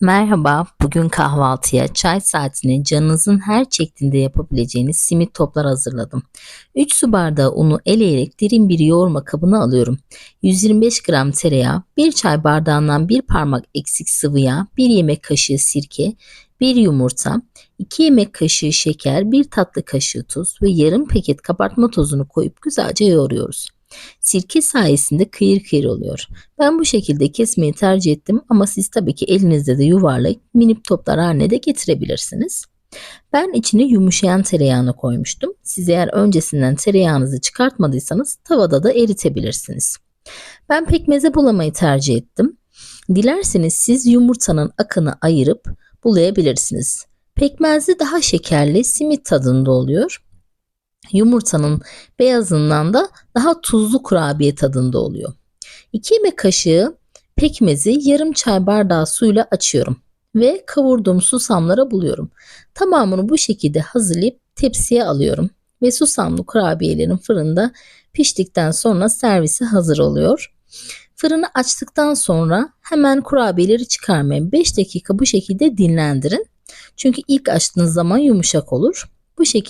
Merhaba, bugün kahvaltıya çay saatine canınızın her çektiğinde yapabileceğiniz simit toplar hazırladım. 3 su bardağı unu eleyerek derin bir yoğurma kabına alıyorum. 125 gram tereyağı, 1 çay bardağından 1 parmak eksik sıvı yağ, 1 yemek kaşığı sirke, 1 yumurta, 2 yemek kaşığı şeker, 1 tatlı kaşığı tuz ve yarım paket kabartma tozunu koyup güzelce yoğuruyoruz. Sirke sayesinde kıyır kıyır oluyor. Ben bu şekilde kesmeyi tercih ettim ama siz tabii ki elinizde de yuvarlayıp minik toplar haline de getirebilirsiniz. Ben içine yumuşayan tereyağını koymuştum. Siz eğer öncesinden tereyağınızı çıkartmadıysanız tavada da eritebilirsiniz. Ben pekmeze bulamayı tercih ettim. Dilerseniz siz yumurtanın akını ayırıp bulayabilirsiniz. Pekmezli daha şekerli simit tadında oluyor. Yumurtanın beyazından da daha tuzlu kurabiye tadında oluyor. 2 yemek kaşığı pekmezi yarım çay bardağı suyla açıyorum ve kavurduğum susamlara buluyorum. Tamamını bu şekilde hazırlayıp tepsiye alıyorum ve susamlı kurabiyelerin fırında piştikten sonra servise hazır oluyor. Fırını açtıktan sonra hemen kurabiyeleri çıkarmayın. 5 dakika bu şekilde dinlendirin. Çünkü ilk açtığınız zaman yumuşak olur. Bu şekilde